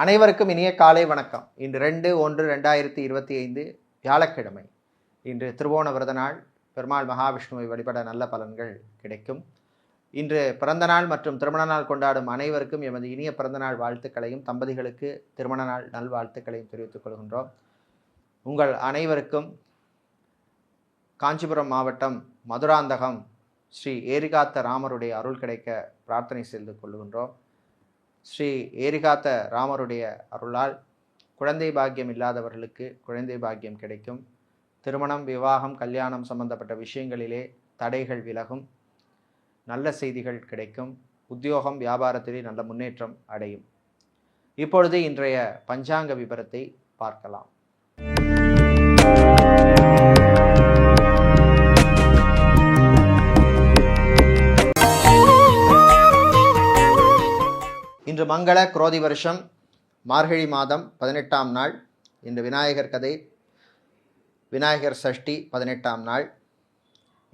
அனைவருக்கும் இனிய காலை வணக்கம். இன்று ரெண்டு ஒன்று ரெண்டாயிரத்தி இருபத்தி ஐந்து வியாழக்கிழமை. இன்று திருவோண விரத நாள். பெருமாள் மகாவிஷ்ணுவை வழிபட நல்ல பலன்கள் கிடைக்கும். இன்று பிறந்த நாள் மற்றும் திருமண நாள் கொண்டாடும் அனைவருக்கும் எமது இனிய பிறந்த நாள் வாழ்த்துக்களையும் தம்பதிகளுக்கு திருமண நாள் நல்வாழ்த்துக்களையும் தெரிவித்துக் கொள்கின்றோம். உங்கள் அனைவருக்கும் காஞ்சிபுரம் மாவட்டம் மதுராந்தகம் ஸ்ரீ ஏரிகாத்த ராமருடைய அருள் கிடைக்க பிரார்த்தனை செய்து கொள்கின்றோம் ஸ்ரீ ஏரிகாத்த ராமருடைய அருளால் குழந்தை பாக்கியம் இல்லாதவர்களுக்கு குழந்தை பாக்கியம் கிடைக்கும். திருமணம் விவாகம் கல்யாணம் சம்பந்தப்பட்ட விஷயங்களிலே தடைகள் விலகும். நல்ல செய்திகள் கிடைக்கும். உத்தியோகம் வியாபாரத்திலே நல்ல முன்னேற்றம் அடையும். இப்பொழுது இன்றைய பஞ்சாங்க விபரத்தை பார்க்கலாம். இன்று மங்கள குரோதி வருஷம் மார்கழி மாதம் பதினெட்டாம் நாள் இன்று விநாயகர் கதை விநாயகர் சஷ்டி பதினெட்டாம் நாள்.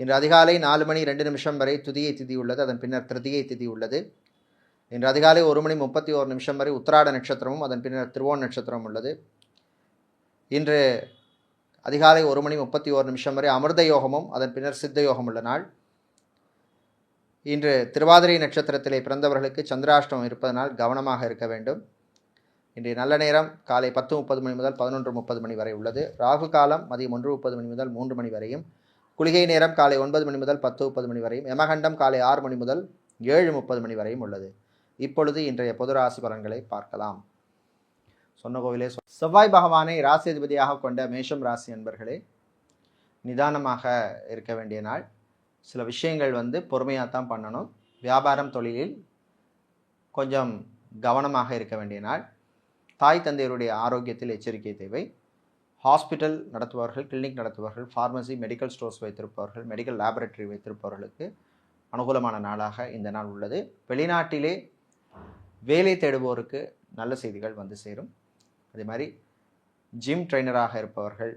இன்று அதிகாலை நாலு மணி ரெண்டு நிமிஷம் வரை துதியை திதி உள்ளது அதன் பின்னர் திருதியை திதி உள்ளது. இன்று அதிகாலை ஒரு மணி முப்பத்தி ஓரு நிமிஷம் வரை உத்திராட நட்சத்திரமும் அதன் பின்னர் திருவோண நட்சத்திரம் உள்ளது. இன்று அதிகாலை ஒரு மணி முப்பத்தி ஓரு நிமிஷம் வரை அமிர்த யோகமும் அதன் பின்னர் சித்த யோகம் உள்ள நாள். இன்று திருவாதிரை நட்சத்திரத்திலே பிறந்தவர்களுக்கு சந்திராஷ்டமம் இருப்பதனால் கவனமாக இருக்க வேண்டும். இன்றைய நல்ல நேரம் காலை பத்து முப்பது மணி முதல் பதினொன்று முப்பது மணி வரை உள்ளது. ராகு காலம் மதியம் ஒன்று முப்பது மணி முதல் மூன்று மணி வரையும். குளிகை நேரம் காலை ஒன்பது மணி முதல் பத்து முப்பது மணி வரையும். யமகண்டம் காலை ஆறு மணி முதல் ஏழு முப்பது மணி வரையும் உள்ளது. இப்பொழுது இன்றைய பொது ராசி பலன்களை பார்க்கலாம். சொன்ன கோவிலே சொ- செவ்வாய் பகவானை ராசிதிபதியாக கொண்ட மேஷம் ராசி அன்பர்களே நிதானமாக இருக்க வேண்டிய நாள். சில விஷயங்கள் வந்து பொறுமையாக தான் பண்ணணும். வியாபாரம் தொழிலில் கொஞ்சம் கவனமாக இருக்க வேண்டிய நாள். தாய் தந்தையருடைய ஆரோக்கியத்தில் எச்சரிக்கை தேவை. ஹாஸ்பிட்டல் நடத்துபவர்கள் கிளினிக் நடத்துபவர்கள் ஃபார்மசி மெடிக்கல் ஸ்டோர்ஸ் வைத்திருப்பவர்கள் மெடிக்கல் லேபரட்டரி வைத்திருப்பவர்களுக்கு அனுகூலமான நாளாக இந்த நாள் உள்ளது. வெளிநாட்டிலே வேலை தேடுவோருக்கு நல்ல செய்திகள் வந்து சேரும். அதே மாதிரி ஜிம் ட்ரைனராக இருப்பவர்கள்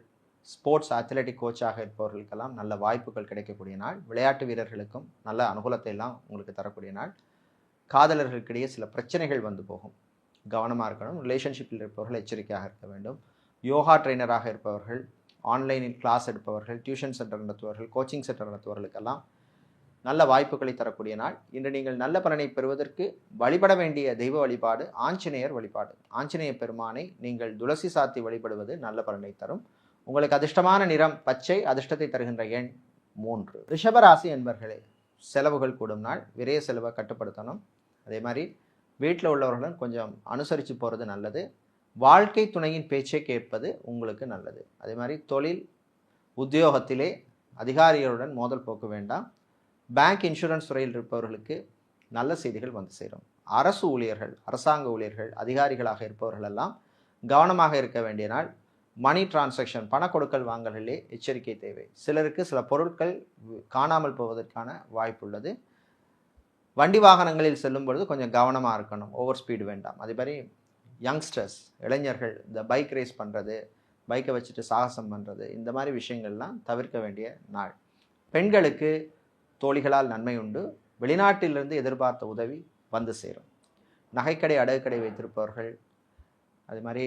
ஸ்போர்ட்ஸ் அத்லெட்டிக் கோச்சாக இருப்பவர்களுக்கெல்லாம் நல்ல வாய்ப்புகள் கிடைக்கக்கூடிய நாள். விளையாட்டு வீரர்களுக்கும் நல்ல அனுகூலத்தை எல்லாம் உங்களுக்கு தரக்கூடிய நாள். காதலர்களுக்கிடையே சில பிரச்சனைகள் வந்து போகும். கவனமாக இருக்கணும். ரிலேஷன்ஷிப்பில் இருப்பவர்கள் எச்சரிக்கையாக இருக்க வேண்டும். யோகா ட்ரைனராக இருப்பவர்கள் ஆன்லைனில் கிளாஸ் எடுப்பவர்கள் டியூஷன் சென்டர் நடத்துபவர்கள் கோச்சிங் சென்டர் நடத்துபவர்களுக்கெல்லாம் நல்ல வாய்ப்புகளை தரக்கூடிய நாள். இன்று நீங்கள் நல்ல பலனை பெறுவதற்கு வழிபட வேண்டிய தெய்வ வழிபாடு ஆஞ்சநேயர் வழிபாடு. ஆஞ்சநேய பெருமானை நீங்கள் துளசி சாத்தி வழிபடுவது நல்ல பலனை தரும். உங்களுக்கு அதிர்ஷ்டமான நிறம் பச்சை அதிர்ஷ்டத்தை தருகின்ற எண் மூன்று. ரிஷபராசி என்பர்களே செலவுகள் கூடும் நாள் விரைய செலவை கட்டுப்படுத்தணும். அதே மாதிரி வீட்டில் உள்ளவர்களும் கொஞ்சம் அனுசரித்து போகிறது நல்லது. வாழ்க்கை துணையின் பேச்சை கேட்பது உங்களுக்கு நல்லது. அதே மாதிரி தொழில் உத்தியோகத்திலே அதிகாரிகளுடன் மோதல் போக்க வேண்டாம். பேங்க் இன்சூரன்ஸ் துறையில் இருப்பவர்களுக்கு நல்ல செய்திகள் வந்து சேரும். அரசு ஊழியர்கள் அரசாங்க ஊழியர்கள் அதிகாரிகளாக இருப்பவர்களெல்லாம் கவனமாக இருக்க வேண்டிய நாள் மணி டிரான்சாக்ஷன் பண கொடுக்கல் வாங்கல்களிலே எச்சரிக்கை தேவை. சிலருக்கு சில பொருட்கள் காணாமல் போவதற்கான வாய்ப்புள்ளது. வண்டி வாகனங்களில் செல்லும் பொழுது கொஞ்சம் கவனமாக இருக்கணும். ஓவர் ஸ்பீடு வேண்டாம். அதே மாதிரி யங்ஸ்டர்ஸ் இளைஞர்கள் இந்த பைக் ரேஸ் பண்ணுறது பைக்கை வச்சுட்டு சாகசம் பண்ணுறது இந்த மாதிரி விஷயங்கள்லாம் தவிர்க்க வேண்டிய நாள். பெண்களுக்கு தோழிகளால் நன்மை உண்டு. வெளிநாட்டிலிருந்து எதிர்பார்த்த உதவி வந்து சேரும். நகைக்கடை அடகுக்கடை வைத்திருப்பவர்கள் அது மாதிரி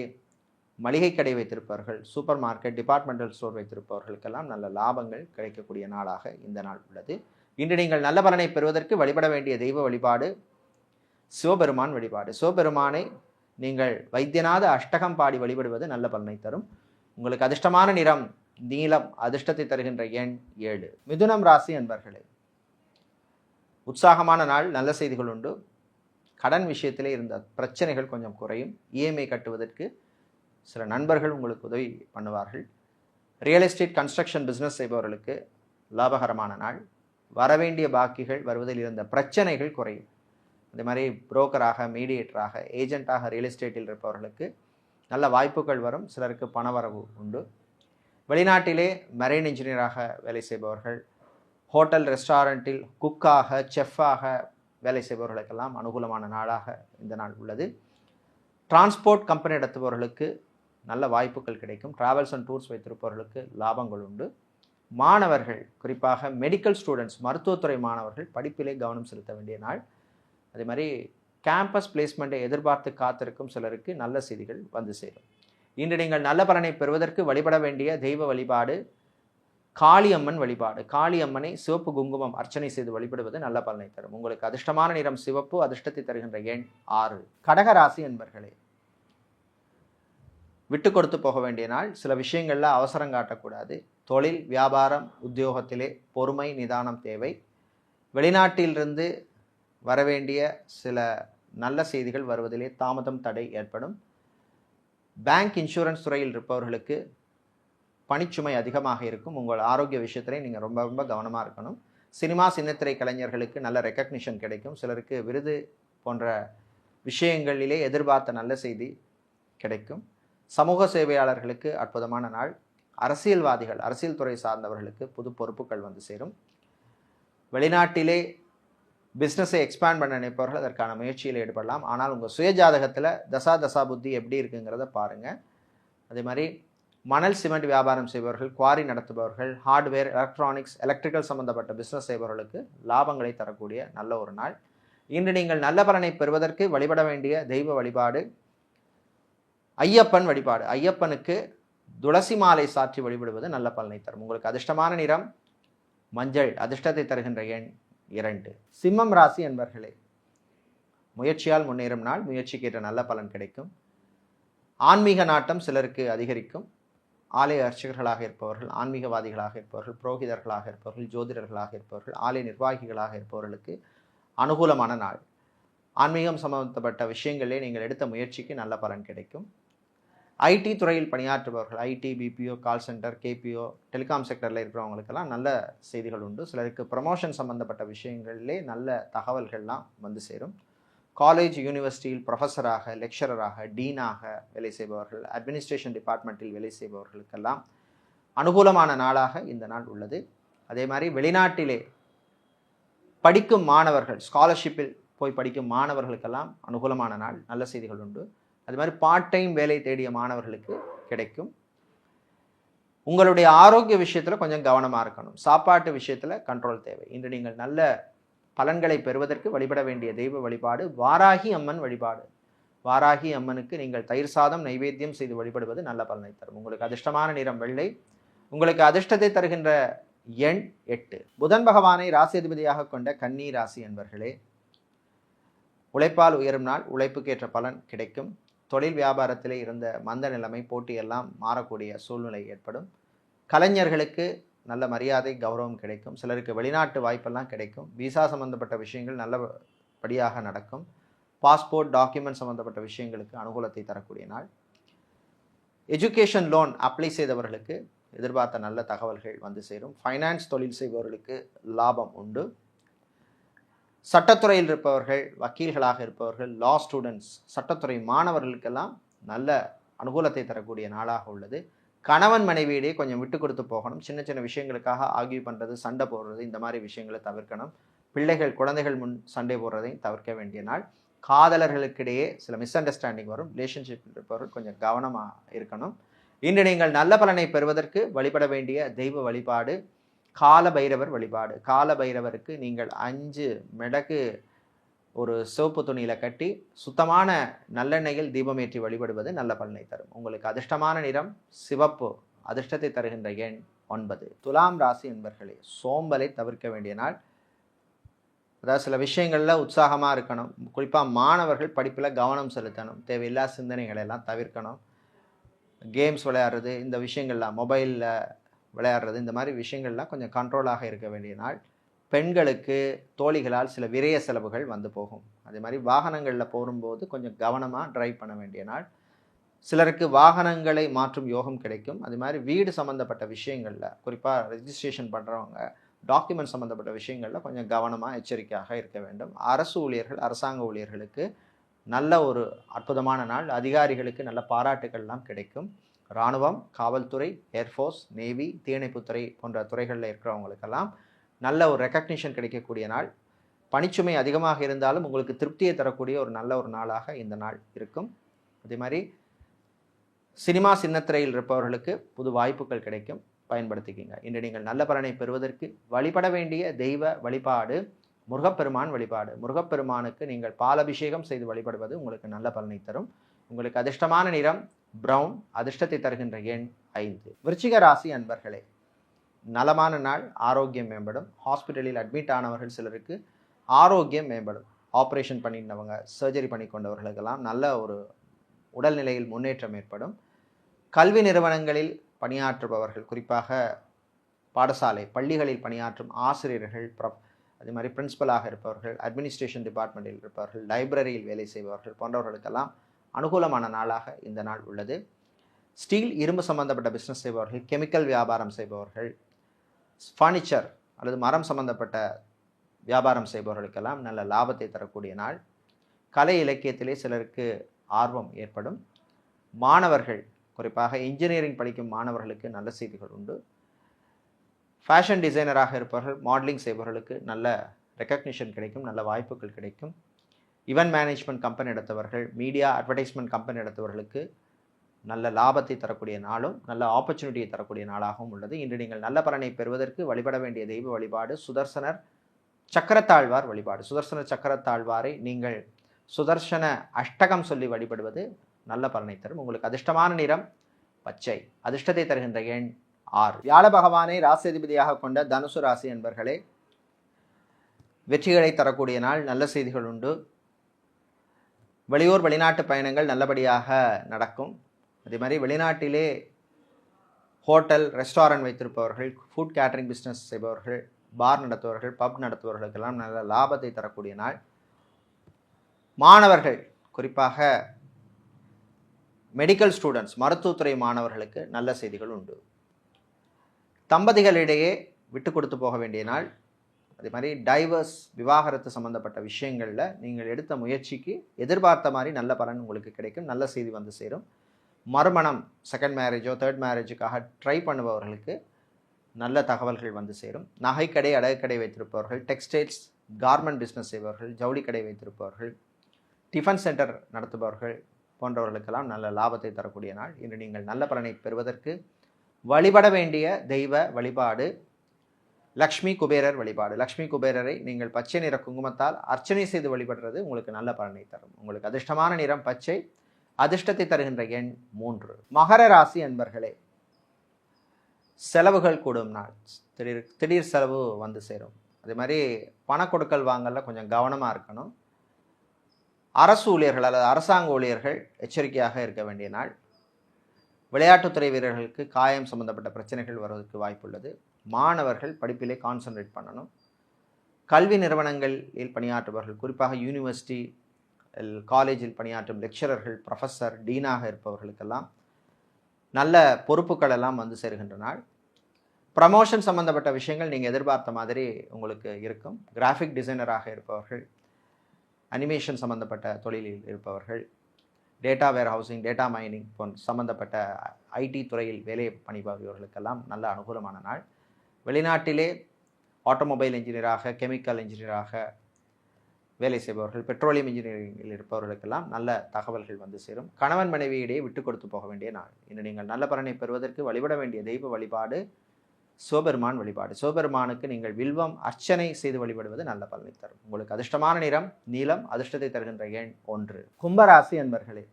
மளிகை கடை வைத்திருப்பவர்கள் சூப்பர் மார்க்கெட் டிபார்ட்மெண்டல் ஸ்டோர் வைத்திருப்பவர்களுக்கெல்லாம் நல்ல லாபங்கள் கிடைக்கக்கூடிய நாளாக இந்த நாள் உள்ளது. இன்று நீங்கள் நல்ல பலனை பெறுவதற்கு வழிபட வேண்டிய தெய்வ வழிபாடு சிவபெருமான் வழிபாடு. சிவபெருமானை நீங்கள் வைத்தியநாத அஷ்டகம் பாடி வழிபடுவது நல்ல பலனை தரும். உங்களுக்கு அதிர்ஷ்டமான நிறம் நீலம் அதிர்ஷ்டத்தை தருகின்ற எண் ஏழு. மிதுனம் ராசி என்பர்களே உற்சாகமான நாள் நல்ல செய்திகள் உண்டு. கடன் விஷயத்திலே இருந்த பிரச்சனைகள் கொஞ்சம் குறையும். இஎம்ஐ கட்டுவதற்கு சில நண்பர்கள் உங்களுக்கு உதவி பண்ணுவார்கள். ரியல் எஸ்டேட் கன்ஸ்ட்ரக்ஷன் பிஸ்னஸ் செய்பவர்களுக்கு லாபகரமான நாள். வரவேண்டிய பாக்கிகள் வருவதில் இருந்த பிரச்சனைகள் குறையும். அதே மாதிரி புரோக்கராக மீடியேட்டராக ஏஜென்ட்டாக ரியல் எஸ்டேட்டில் இருப்பவர்களுக்கு நல்ல வாய்ப்புகள் வரும். சிலருக்கு பணவரவு உண்டு. வெளிநாட்டிலே மெரைன் இன்ஜினியராக வேலை செய்பவர்கள் ஹோட்டல் ரெஸ்டாரண்ட்டில் குக்காக செஃப்பாக வேலை செய்பவர்களுக்கெல்லாம் அனுகூலமான நாளாக இந்த நாள் உள்ளது. டிரான்ஸ்போர்ட் கம்பெனி நடத்துபவர்களுக்கு நல்ல வாய்ப்புகள் கிடைக்கும். ட்ராவல்ஸ் அண்ட் டூர்ஸ் வைத்திருப்பவர்களுக்கு லாபங்கள் உண்டு. மாணவர்கள் குறிப்பாக மெடிக்கல் ஸ்டூடெண்ட்ஸ் மருத்துவத்துறை மாணவர்கள் படிப்பிலே கவனம் செலுத்த வேண்டிய நாள். அதே மாதிரி கேம்பஸ் பிளேஸ்மெண்ட்டை எதிர்பார்த்து காத்திருக்கும் சிலருக்கு நல்ல செய்திகள் வந்து சேரும். இன்று நீங்கள் நல்ல பலனை பெறுவதற்கு வழிபட வேண்டிய தெய்வ வழிபாடு காளியம்மன் வழிபாடு. காளியம்மனை சிவப்பு குங்குமம் அர்ச்சனை செய்து வழிபடுவது நல்ல பலனை தரும். உங்களுக்கு அதிர்ஷ்டமான நிறம் சிவப்பு அதிர்ஷ்டத்தை தருகின்ற எண் ஆறு. கடகராசி என்பர்களே விட்டு கொடுத்து போக வேண்டிய நாள். சில விஷயங்களில் அவசரம் காட்டக்கூடாது. தொழில் வியாபாரம் உத்தியோகத்திலே பொறுமை நிதானம் தேவை. வெளிநாட்டிலிருந்து வரவேண்டிய சில நல்ல செய்திகள் வருவதிலே தாமதம் தடை ஏற்படும். பேங்க் இன்சூரன்ஸ் துறையில் இருப்பவர்களுக்கு பணிச்சுமை அதிகமாக இருக்கும். உங்கள் ஆரோக்கிய விஷயத்திலே நீங்கள் ரொம்ப ரொம்ப கவனமாக இருக்கணும். சினிமா சின்னத்திரை கலைஞர்களுக்கு நல்ல ரெக்கக்னிஷன் கிடைக்கும். சிலருக்கு விருது போன்ற விஷயங்களிலே எதிர்பார்த்த நல்ல செய்தி கிடைக்கும். சமூக சேவையாளர்களுக்கு அற்புதமான நாள். அரசியல்வாதிகள் அரசியல் துறை சார்ந்தவர்களுக்கு புது பொறுப்புகள் வந்து சேரும். வெளிநாட்டிலே பிஸ்னஸை எக்ஸ்பேண்ட் பண்ண நினைப்பவர்கள் அதற்கான முயற்சியில் ஈடுபடலாம். ஆனால் உங்கள் சுயஜாதகத்தில் தசா தசா புத்தி எப்படி இருக்குங்கிறத பாருங்கள் அதே மாதிரி மணல் சிமெண்ட் வியாபாரம் செய்பவர்கள் குவாரி நடத்துபவர்கள் ஹார்ட்வேர் எலக்ட்ரானிக்ஸ் எலக்ட்ரிக்கல் சம்பந்தப்பட்ட பிஸ்னஸ் செய்பவர்களுக்கு லாபங்களை தரக்கூடிய நல்ல ஒரு நாள். இன்று நீங்கள் நல்ல பலனை பெறுவதற்கு வழிபட வேண்டிய தெய்வ வழிபாடு ஐயப்பன் வழிபாடு. ஐயப்பனுக்கு துளசி மாலை சாற்றி வழிபடுவது நல்ல பலனை தரும். உங்களுக்கு அதிர்ஷ்டமான நிறம் மஞ்சள் அதிர்ஷ்டத்தை தருகின்ற எண் இரண்டு. சிம்மம் ராசி என்பர்களே முயற்சியால் முன்னேறும் நாள் முயற்சிக்கு ஏற்ற நல்ல பலன் கிடைக்கும். ஆன்மீக நாட்டம் சிலருக்கு அதிகரிக்கும். ஆலய அர்ச்சகர்களாக இருப்பவர்கள் ஆன்மீகவாதிகளாக இருப்பவர்கள் புரோகிதர்களாக இருப்பவர்கள் ஜோதிடர்களாக இருப்பவர்கள் ஆலய நிர்வாகிகளாக இருப்பவர்களுக்கு அனுகூலமான நாள். ஆன்மீகம் சம்பந்தப்பட்ட விஷயங்களிலே நீங்கள் எடுத்த முயற்சிக்கு நல்ல பலன் கிடைக்கும். ஐடி துறையில் பணியாற்றுபவர்கள் IT BPO call center KPO telecom செக்டரில் இருக்கிறவங்களுக்கெல்லாம் நல்ல செய்திகள் உண்டு. சிலருக்கு ப்ரமோஷன் சம்பந்தப்பட்ட விஷயங்களிலே நல்ல தகவல்கள்லாம் வந்து சேரும். காலேஜ் யூனிவர்சிட்டியில் ப்ரொஃபஸராக லெக்சரராக டீனாக வேலை செய்பவர்கள் அட்மினிஸ்ட்ரேஷன் டிபார்ட்மெண்ட்டில் வேலை செய்பவர்களுக்கெல்லாம் அனுகூலமான நாளாக இந்த நாள் உள்ளது. அதே மாதிரி வெளிநாட்டிலே படிக்கும் மாணவர்கள் ஸ்காலர்ஷிப்பில் போய் படிக்கும் மாணவர்களுக்கெல்லாம் அனுகூலமான நாள் நல்ல செய்திகள் உண்டு. அது மாதிரி பார்ட் டைம் வேலை தேடிய மாணவர்களுக்கு கிடைக்கும். உங்களுடைய ஆரோக்கிய விஷயத்தில் கொஞ்சம் கவனமாக இருக்கணும். சாப்பாட்டு விஷயத்தில் கண்ட்ரோல் தேவை. இன்று நீங்கள் நல்ல பலன்களை பெறுவதற்கு வழிபட வேண்டிய தெய்வ வழிபாடு வாராகி அம்மன் வழிபாடு. வாராகி அம்மனுக்கு நீங்கள் தயிர் சாதம் நைவேத்தியம் செய்து வழிபடுவது நல்ல பலனை தரும். உங்களுக்கு அதிர்ஷ்டமான நிறம் வெள்ளை. உங்களுக்கு அதிர்ஷ்டத்தை தருகின்ற எண் எட்டு. புதன் பகவானை ராசி அதிபதியாக கொண்ட கன்னி ராசி என்பர்களே உழைப்பால் உயரும் நாள் உழைப்புக்கேற்ற பலன் கிடைக்கும். தொழில் வியாபாரத்திலே இருந்த மந்த நிலைமை போட்டியெல்லாம் மாறக்கூடிய சூழ்நிலை ஏற்படும். கலைஞர்களுக்கு நல்ல மரியாதை கௌரவம் கிடைக்கும். சிலருக்கு வெளிநாட்டு வாய்ப்பெல்லாம் கிடைக்கும். விசா சம்பந்தப்பட்ட விஷயங்கள் நல்லபடியாக நடக்கும். பாஸ்போர்ட் டாக்குமெண்ட் சம்பந்தப்பட்ட விஷயங்களுக்கு அனுகூலத்தை தரக்கூடிய நாள். எஜுகேஷன் லோன் அப்ளை செய்தவர்களுக்கு எதிர்பார்த்த நல்ல தகவல்கள் வந்து சேரும். ஃபைனான்ஸ் தொழில் செய்பவர்களுக்கு லாபம் உண்டு. சட்டத்துறையில் இருப்பவர்கள் வக்கீல்களாக இருப்பவர்கள் லா ஸ்டூடெண்ட்ஸ் சட்டத்துறை மாணவர்களுக்கெல்லாம் நல்ல அனுகூலத்தை தரக்கூடிய நாளாக உள்ளது. கணவன் மனைவியிடையே கொஞ்சம் விட்டு கொடுத்து போகணும். சின்ன சின்ன விஷயங்களுக்காக ஆகிய பண்ணுறது சண்டை போடுறது இந்த மாதிரி விஷயங்களை தவிர்க்கணும். பிள்ளைகள் குழந்தைகள் முன் சண்டை போடுறதையும் தவிர்க்க வேண்டிய நாள். காதலர்களுக்கிடையே சில மிஸ் அண்டர்ஸ்டாண்டிங் வரும் ரிலேஷன்ஷிப் இருப்பவர்கள் கொஞ்சம் கவனமாக இருக்கணும். இன்று நீங்கள் நல்ல பலனை பெறுவதற்கு வழிபட வேண்டிய தெய்வ வழிபாடு கால பைரவர் வழிபாடு. கால பைரவருக்கு நீங்கள் அஞ்சு மிளகு ஒரு சிவப்பு துணியில் கட்டி சுத்தமான நல்லெண்ணெயில் தீபமேற்றி வழிபடுவது நல்ல பலனை தரும். உங்களுக்கு அதிர்ஷ்டமான நிறம் சிவப்பு அதிர்ஷ்டத்தை தருகின்ற எண் ஒன்பது. துலாம் ராசி என்பர்களே சோம்பலை தவிர்க்க வேண்டிய நாள். அதாவது சில விஷயங்களில் உற்சாகமாக இருக்கணும். குறிப்பாக மாணவர்கள் படிப்பில் கவனம் செலுத்தணும். தேவையில்லா சிந்தனைகளை எல்லாம் தவிர்க்கணும். கேம்ஸ் விளையாடுறது இந்த விஷயங்கள்லாம் மொபைலில் விளையாடுறது. இந்த மாதிரி விஷயங்கள்லாம் கொஞ்சம் கண்ட்ரோலாக இருக்க வேண்டிய நாள். பெண்களுக்கு தோழிகளால் சில விரய செலவுகள் வந்து போகும். அதே மாதிரி வாகனங்களில் போகும்போது கொஞ்சம் கவனமாக டிரைவ் பண்ண வேண்டிய நாள். சிலருக்கு வாகனங்களை மாற்றும் யோகம் கிடைக்கும். அதே மாதிரி வீடு சம்மந்தப்பட்ட விஷயங்களில் குறிப்பாக ரெஜிஸ்ட்ரேஷன் பண்ணுறவங்க டாக்குமெண்ட் சம்மந்தப்பட்ட விஷயங்களில் கொஞ்சம் கவனமாக எச்சரிக்கையாக இருக்க வேண்டும். அரசு ஊழியர்கள் அரசாங்க ஊழியர்களுக்கு நல்ல ஒரு அற்புதமான நாள். அதிகாரிகளுக்கு நல்ல பாராட்டுகள்லாம் கிடைக்கும். இராணுவம் காவல்துறை ஏர்ஃபோர்ஸ் நேவி தீயணைப்புத்துறை போன்ற துறைகளில் இருக்கிறவங்களுக்கெல்லாம் நல்ல ஒரு ரெக்கக்னிஷன் கிடைக்கக்கூடிய நாள். பணிச்சுமை அதிகமாக இருந்தாலும் உங்களுக்கு திருப்தியை தரக்கூடிய ஒரு நல்ல ஒரு நாளாக இந்த நாள் இருக்கும். அதே மாதிரி சினிமா சின்னத்திரையில் இருப்பவர்களுக்கு புது வாய்ப்புகள் கிடைக்கும். பயன்படுத்திக்கிங்க. இன்று நீங்கள் நல்ல பலனை பெறுவதற்கு வழிபட வேண்டிய தெய்வ வழிபாடு முருகப்பெருமான் வழிபாடு. முருகப்பெருமானுக்கு நீங்கள் பாலபிஷேகம் செய்து வழிபடுவது உங்களுக்கு நல்ல பலனை தரும். உங்களுக்கு அதிர்ஷ்டமான நிறம் பிரவுன் அதிர்ஷ்டத்தை தருகின்ற எண் ஐந்து. விருச்சிக ராசி அன்பர்களே நலமான நாள் ஆரோக்கியம் மேம்படும். ஹாஸ்பிட்டலில் அட்மிட் ஆனவர்கள் சிலருக்கு ஆரோக்கியம் மேம்படும். ஆப்ரேஷன் பண்ணினவங்க சர்ஜரி பண்ணி கொண்டவர்களுக்கெல்லாம் நல்ல ஒரு உடல்நிலையில் முன்னேற்றம் ஏற்படும். கல்வி நிறுவனங்களில் பணியாற்றுபவர்கள் குறிப்பாக பாடசாலை பள்ளிகளில் பணியாற்றும் ஆசிரியர்கள் ப்ரொ அதே மாதிரி பிரின்சிபலாக இருப்பவர்கள் அட்மினிஸ்ட்ரேஷன் டிபார்ட்மெண்ட்டில் இருப்பவர்கள் லைப்ரரியில் வேலை செய்பவர்கள் போன்றவர்களுக்கெல்லாம் அனுகூலமான நாளாக இந்த நாள் உள்ளது. ஸ்டீல் இரும்பு சம்பந்தப்பட்ட பிஸ்னஸ் செய்பவர்கள் கெமிக்கல் வியாபாரம் செய்பவர்கள் ஃபர்னிச்சர் அல்லது மரம் சம்பந்தப்பட்ட வியாபாரம் செய்பவர்களுக்கெல்லாம் நல்ல லாபத்தை தரக்கூடிய நாள். கலை இலக்கியத்திலே சிலருக்கு ஆர்வம் ஏற்படும். மாணவர்கள் குறிப்பாக இன்ஜினியரிங் படிக்கும் மாணவர்களுக்கு நல்ல செய்திகள் உண்டு. ஃபேஷன் டிசைனராக இருப்பவர்கள் மாடலிங் செய்பவர்களுக்கு நல்ல ரெக்கக்னிஷன் கிடைக்கும் நல்ல வாய்ப்புகள் கிடைக்கும். ஈவென்ட் மேனேஜ்மெண்ட் கம்பெனி எடுத்தவர்கள் மீடியா அட்வர்டைஸ்மெண்ட் கம்பெனி எடுத்தவர்களுக்கு நல்ல லாபத்தை தரக்கூடிய நாளும் நல்ல ஆப்பர்ச்சுனிட்டியை தரக்கூடிய நாளாகவும் உள்ளது. இன்று நீங்கள் நல்ல பலனை பெறுவதற்கு வழிபட வேண்டிய தெய்வ வழிபாடு சுதர்சனர் சக்கரத்தாழ்வார் வழிபாடு. சுதர்சன சக்கரத்தாழ்வாரை நீங்கள் சுதர்சன அஷ்டகம் சொல்லி வழிபடுவது நல்ல பலனை தரும். உங்களுக்கு அதிர்ஷ்டமான நிறம் பச்சை. அதிர்ஷ்டத்தை தருகின்ற எண் ஆறு. வியாழ பகவானை ராசியதிபதியாக கொண்ட தனுசு ராசி என்பர்களே வெற்றிகளை தரக்கூடிய நாள். நல்ல செய்திகள் உண்டு. வெளியூர் வெளிநாட்டு பயணங்கள் நல்லபடியாக நடக்கும். அதே மாதிரி வெளிநாட்டிலே ஹோட்டல் ரெஸ்டாரண்ட் வைத்திருப்பவர்கள் ஃபுட் கேட்டரிங் பிஸ்னஸ் செய்பவர்கள் பார் நடத்துபவர்கள் பப் நடத்துபவர்களுக்கெல்லாம் நல்ல லாபத்தை தரக்கூடிய நாள். மாணவர்கள் குறிப்பாக மெடிக்கல் ஸ்டூடெண்ட்ஸ் மருத்துவத்துறை மாணவர்களுக்கு நல்ல செய்திகள் உண்டு. தம்பதிகளிடையே விட்டு கொடுத்து போக வேண்டிய நாள். அதே மாதிரி டைவர்ஸ் விவாகரத்து சம்மந்தப்பட்ட விஷயங்களில் நீங்கள் எடுத்த முயற்சிக்கு எதிர்பார்த்த மாதிரி நல்ல பலன் உங்களுக்கு கிடைக்கும் நல்ல செய்தி வந்து சேரும். மறுமணம் செகண்ட் மேரேஜோ தேர்ட் மேரேஜுக்காக ட்ரை பண்ணுபவர்களுக்கு நல்ல தகவல்கள் வந்து சேரும். நகைக்கடை அடகுக்கடை வைத்திருப்பவர்கள் டெக்ஸ்டைல்ஸ் கார்மெண்ட் பிஸ்னஸ் செய்பவர்கள் ஜவுளி கடை வைத்திருப்பவர்கள் டிஃபன் சென்டர் நடத்துபவர்கள் போன்றவர்களுக்கெல்லாம் நல்ல லாபத்தை தரக்கூடிய நாள். இன்று நீங்கள் நல்ல பலனை பெறுவதற்கு வழிபட வேண்டிய தெய்வ வழிபாடு லக்ஷ்மி குபேரர் வழிபாடு. லக்ஷ்மி குபேரரை நீங்கள் பச்சை நிற குங்குமத்தால் அர்ச்சனை செய்து வழிபடுறது உங்களுக்கு நல்ல பலனை தரும். உங்களுக்கு அதிர்ஷ்டமான நிறம் பச்சை அதிர்ஷ்டத்தை தருகின்ற எண் மூன்று. மகர ராசி அன்பர்களே செலவுகள் கூடும் நாள். திடீர் திடீர் செலவு வந்து சேரும். அதே மாதிரி பண கொடுக்கல் வாங்கல கொஞ்சம் கவனமாக இருக்கணும். அரசு ஊழியர்கள் அல்லது அரசாங்க ஊழியர்கள் எச்சரிக்கையாக இருக்க வேண்டிய நாள். விளையாட்டுத்துறை வீரர்களுக்கு காயம் சம்பந்தப்பட்ட பிரச்சனைகள் வருவதற்கு வாய்ப்புள்ளது. மாணவர்கள் படிப்பிலே கான்சன்ட்ரேட் பண்ணணும். கல்வி நிறுவனங்களில் பணியாற்றுபவர்கள் குறிப்பாக யூனிவர்சிட்டி காலேஜில் பணியாற்றும் லெக்சரர்கள் ப்ரொஃபஸர் டீனாக இருப்பவர்களுக்கெல்லாம் நல்ல பொறுப்புகள் எல்லாம் வந்து சேர்கின்ற நாள் ப்ரமோஷன் சம்மந்தப்பட்ட விஷயங்கள் நீங்கள் எதிர்பார்த்த மாதிரி உங்களுக்கு இருக்கும். கிராஃபிக் டிசைனராக இருப்பவர்கள் அனிமேஷன் சம்மந்தப்பட்ட தொழிலில் இருப்பவர்கள் data warehousing data mining போன்ற சம்மந்தப்பட்ட ஐடி துறையில் வேலை பணிபுரியவர்களுக்கெல்லாம் நல்ல அனுகூலமான நாள். வெளிநாட்டிலே ஆட்டோமொபைல் இன்ஜினியராக கெமிக்கல் இன்ஜினியராக வேலை செய்பவர்கள் பெட்ரோலியம் இன்ஜினியரிங்கில் இருப்பவர்களுக்கெல்லாம் நல்ல தகவல்கள் வந்து சேரும். கணவன் மனைவியிடையே விட்டு கொடுத்து போக வேண்டிய நாள். இன்று நீங்கள் நல்ல பலனை பெறுவதற்கு வழிபட வேண்டிய தெய்வ வழிபாடு சிவபெருமான் வழிபாடு. சிவபெருமானுக்கு நீங்கள் வில்வம் அர்ச்சனை செய்து வழிபடுவது நல்ல பலனை தரும். உங்களுக்கு அதிர்ஷ்டமான நிறம் நீளம் அதிர்ஷ்டத்தை தருகின்ற எண் ஒன்று. கும்பராசி என்பர்களே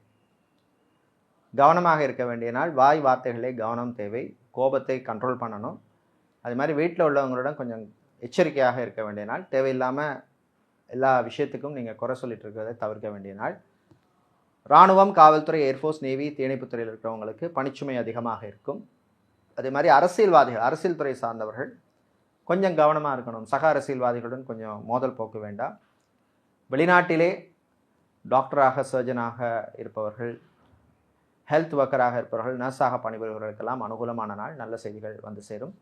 கவனமாக இருக்க வேண்டிய நாள். வாய் வார்த்தைகளே கவனம் தேவை. கோபத்தை கண்ட்ரோல் பண்ணணும். அது மாதிரி வீட்டில் உள்ளவங்களுடன் கொஞ்சம் எச்சரிக்கையாக இருக்க வேண்டிய நாள். தேவையில்லாமல் எல்லா விஷயத்துக்கும் நீங்கள் குறை சொல்லிட்டு இருக்கிறதை தவிர்க்க வேண்டிய நாள். இராணுவம் காவல்துறை ஏர்ஃபோர்ஸ் நேவி தீயணைப்புத்துறையில் இருக்கிறவங்களுக்கு பணிச்சுமை அதிகமாக இருக்கும். அதே மாதிரி அரசியல்வாதிகள் அரசியல் துறை சார்ந்தவர்கள் கொஞ்சம் கவனமாக இருக்கணும். சக அரசியல்வாதிகளுடன் கொஞ்சம் மோதல் போக்க வேண்டாம். வெளிநாட்டிலே டாக்டராக சர்ஜனாக இருப்பவர்கள் ஹெல்த் ஒர்க்கராக இருப்பவர்கள் நர்ஸாக பணிபுரிபவர்களுக்கெல்லாம் அனுகூலமான நாள். நல்ல செய்திகள் வந்து சேரும்.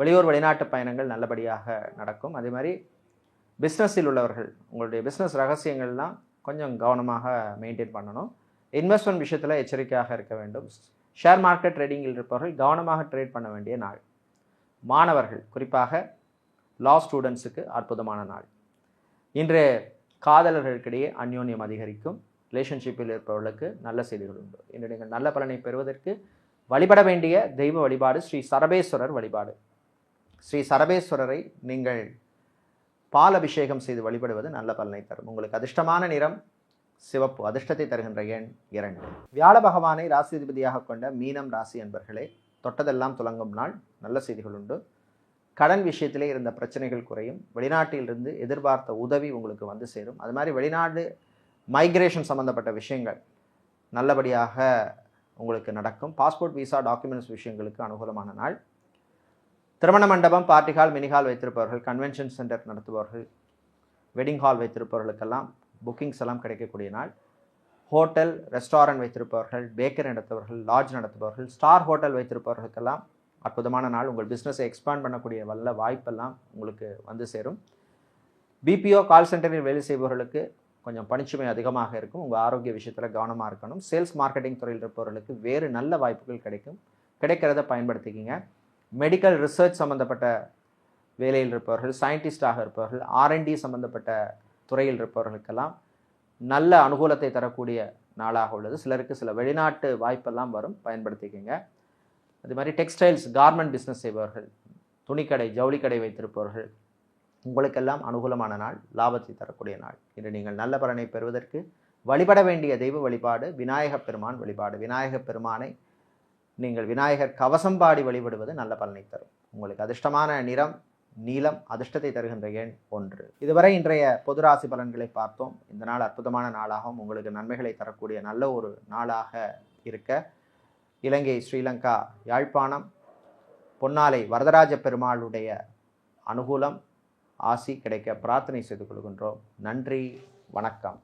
வெளியூர் வெளிநாட்டு பயணங்கள் நல்லபடியாக நடக்கும். அதே மாதிரி பிஸ்னஸில் உள்ளவர்கள் உங்களுடைய பிஸ்னஸ் ரகசியங்கள்லாம் கொஞ்சம் கவனமாக மெயின்டைன் பண்ணணும். இன்வெஸ்ட்மெண்ட் விஷயத்தில் எச்சரிக்கையாக இருக்க வேண்டும். ஷேர் மார்க்கெட் ட்ரேடிங்கில் இருப்பவர்கள் கவனமாக ட்ரேட் பண்ண வேண்டிய நாள். மாணவர்கள் குறிப்பாக லா ஸ்டூடெண்ட்ஸுக்கு அற்புதமான நாள். இன்று காதலர்களுக்கிடையே அந்யோன்யம் அதிகரிக்கும். ரிலேஷன்ஷிப்பில் இருப்பவர்களுக்கு நல்ல செய்திகள் உண்டு. இன்று நீங்கள் நல்ல பலனை பெறுவதற்கு வழிபட வேண்டிய தெய்வ வழிபாடு ஸ்ரீ சரபேஸ்வரர் வழிபாடு. ஸ்ரீ சரபேஸ்வரரை நீங்கள் பால் அபிஷேகம் செய்து வழிபடுவது நல்ல பலனை தரும். உங்களுக்கு அதிர்ஷ்டமான நிறம் சிவப்பு அதிர்ஷ்டத்தை தருகின்ற எண் இரண்டு. வியாழ பகவானை ராசிதிபதியாக கொண்ட மீனம் ராசி என்பர்களே தொட்டதெல்லாம் துலங்கும் நாள். நல்ல செய்திகள் உண்டு. கடன் விஷயத்திலே இருந்த பிரச்சனைகள் குறையும். வெளிநாட்டிலிருந்து எதிர்பார்த்த உதவி உங்களுக்கு வந்து சேரும். அது மாதிரி வெளிநாடு மைக்ரேஷன் சம்மந்தப்பட்ட விஷயங்கள் நல்லபடியாக உங்களுக்கு நடக்கும். பாஸ்போர்ட் விசா டாக்குமெண்ட்ஸ் விஷயங்களுக்கு அனுகூலமான நாள். திருமண மண்டபம் பார்ட்டி ஹால் மினி ஹால் வைத்திருப்பவர்கள் கன்வென்ஷன் சென்டர் நடத்துபவர்கள் வெட்டிங் ஹால் வைத்திருப்பவர்களுக்கெல்லாம் புக்கிங்ஸ் எல்லாம் கிடைக்கக்கூடிய நாள். ஹோட்டல் ரெஸ்டாரண்ட் வைத்திருப்பவர்கள் பேக்கரி நடத்துபவர்கள் லாட்ஜ் நடத்துபவர்கள் ஸ்டார் ஹோட்டல் வைத்திருப்பவர்களுக்கெல்லாம் அற்புதமான நாள். உங்கள் பிஸ்னஸை எக்ஸ்பேண்ட் பண்ணக்கூடிய வல்ல வாய்ப்பெல்லாம் உங்களுக்கு வந்து சேரும். பிபிஓ கால் சென்டரில் வேலை செய்பவர்களுக்கு கொஞ்சம் பணிச்சுமை அதிகமாக இருக்கும். உங்கள் ஆரோக்கிய விஷயத்தில் கவனமாக இருக்கணும். சேல்ஸ் மார்க்கெட்டிங் துறையில் இருப்பவர்களுக்கு வேறு நல்ல வாய்ப்புகள் கிடைக்கும். கிடைக்கிறத பயன்படுத்திக்கிங்க. மெடிக்கல் ரிசர்ச் சம்மந்தப்பட்ட வேலையில் இருப்பவர்கள் சயின்டிஸ்டாக இருப்பவர்கள் ஆர்என்டி சம்மந்தப்பட்ட துறையில் இருப்பவர்களுக்கெல்லாம் நல்ல அனுகூலத்தை தரக்கூடிய நாளாக உள்ளது. சிலருக்கு சில வெளிநாட்டு வாய்ப்பெல்லாம் வரும். பயன்படுத்திக்கங்க. அது மாதிரி டெக்ஸ்டைல்ஸ் கார்மெண்ட் பிஸ்னஸ் செய்பவர்கள் துணிக்கடை ஜவுளிக்கடை வைத்திருப்பவர்கள் உங்களுக்கெல்லாம் அனுகூலமான நாள் லாபத்தை தரக்கூடிய நாள். இன்று நீங்கள் நல்ல பலனை பெறுவதற்கு வழிபட வேண்டிய தெய்வ வழிபாடு விநாயகப் பெருமான் வழிபாடு. விநாயகப் பெருமானை நீங்கள் விநாயகர் கவசம் பாடி வழிபடுவது நல்ல பலனை தரும். உங்களுக்கு அதிர்ஷ்டமான நிறம் நீலம் அதிர்ஷ்டத்தை தருகின்ற எண் ஒன்று. இதுவரை இன்றைய பொது ராசி பலன்களை பார்த்தோம். இந்த நாள் அற்புதமான நாளாகவும் உங்களுக்கு நன்மைகளை தரக்கூடிய நல்ல ஒரு நாளாக இருக்க இலங்கை ஸ்ரீலங்கா யாழ்ப்பாணம் பொன்னாலை வரதராஜ பெருமாளுடைய அனுகூலம் ஆசி கிடைக்க பிரார்த்தனை செய்து கொள்கின்றோம். நன்றி வணக்கம்.